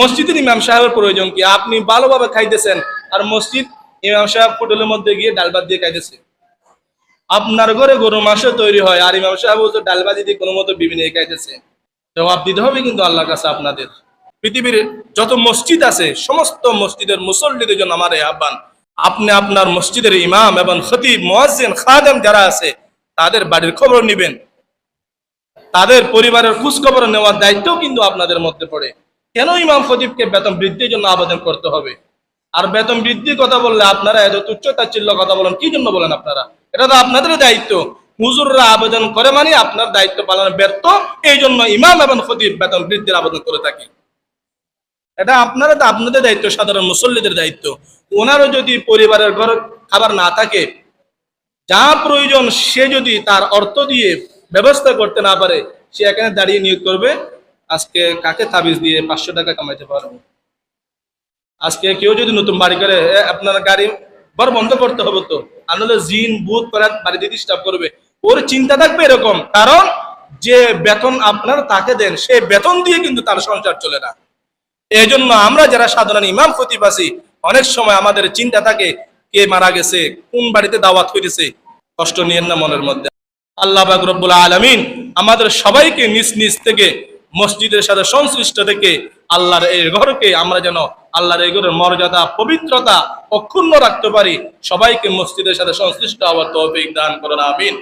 মসজিদের ইমাম সাহেবের প্রয়োজন কি? আপনি ভালোভাবে খাইতেছেন আর মসজিদ ইমাম সাহেব হোটেলের মধ্যে গিয়ে ডাল ভাত দিয়ে খাইতেছে। আপনার ঘরে গরু মাংস তৈরি হয় আর ইমাম সাহেব তো ডাল ভাজি দিয়ে কোনো মতো বিভিন্ন খাইতেছে। জবাব দিতে হবে কিন্তু আল্লাহর কাছে আপনাদের। পৃথিবীর যত মসজিদ আছে, সমস্ত মসজিদের মুসল্লিদের জন্য আমার এই আহ্বান। আপনি আপনার মসজিদের ইমাম এবং খতিব, মোয়াজ্জিন, খাদেম যারা আছে, তাদের বাড়ির খবর নেবেন। তাদের পরিবারের খোঁজ খবর নেওয়ার দায়িত্বও কিন্তু আপনাদের মধ্যে পড়ে। কেন ইমাম খতিবকে বেতন বৃদ্ধির জন্য আবেদন করতে হবে? আর বেতন বৃদ্ধির কথা বললে আপনারা এত তুচ্ছতা চিল্ল কথা বলেন, কি জন্য বলেন আপনারা? এটা তো আপনাদের দায়িত্ব। হুজুররা আবেদন করে মানে আপনার দায়িত্ব পালনে ব্যর্থ। এই জন্য ইমাম এবং খতিব বেতন বৃদ্ধির আবেদন করে থাকে। এটা আপনারা তো আপনাদের দায়িত্ব, সাধারণ মুসল্লিদের দায়িত্ব। ওনারও যদি পরিবারের ঘর খাবার না থাকে, যা প্রয়োজন সে যদি তার অর্থ দিয়ে ব্যবস্থা করতে না পারে, সে এখানে দাঁড়িয়ে নিয়োগ করবে। আজকে কাকে তাবিজ দিয়ে পাঁচশো টাকা কামাইতে পারব আজকে কেউ যদি নতুন বাড়ি করে আপনার গাড়ি বড় বন্ধ করতে হবে তো। আনলে জিন বুথ করে বাড়িতে ডিস্টার্ব করবে। ওর চিন্তা থাকবে এরকম। কারণ যে বেতন আপনার তাকে দেন, সে বেতন দিয়ে কিন্তু তার সংসার চলে না। এই জন্য আমরা যারা সাধারণ ইমাম খতিব অনেক সময় আমাদের চিন্তা থাকে, কে মারা গেছে, কোন বাড়িতে দাওয়াত হইতেছে। কষ্ট নিয়েন না মনের মধ্যে। আল্লাহ পাক রব্বুল আলামিন আমাদের সবাইকে নিজ নিজ থেকে মসজিদের সাথে সংশ্লিষ্ট থেকে আল্লাহর এই ঘরকে আমরা যেন আল্লাহর এই ঘরের মর্যাদা, পবিত্রতা অক্ষুণ্ণ রাখতে পারি, সবাইকে মসজিদের সাথে সংশ্লিষ্ট হওয়ার তৌফিক দান করেন, আমিন।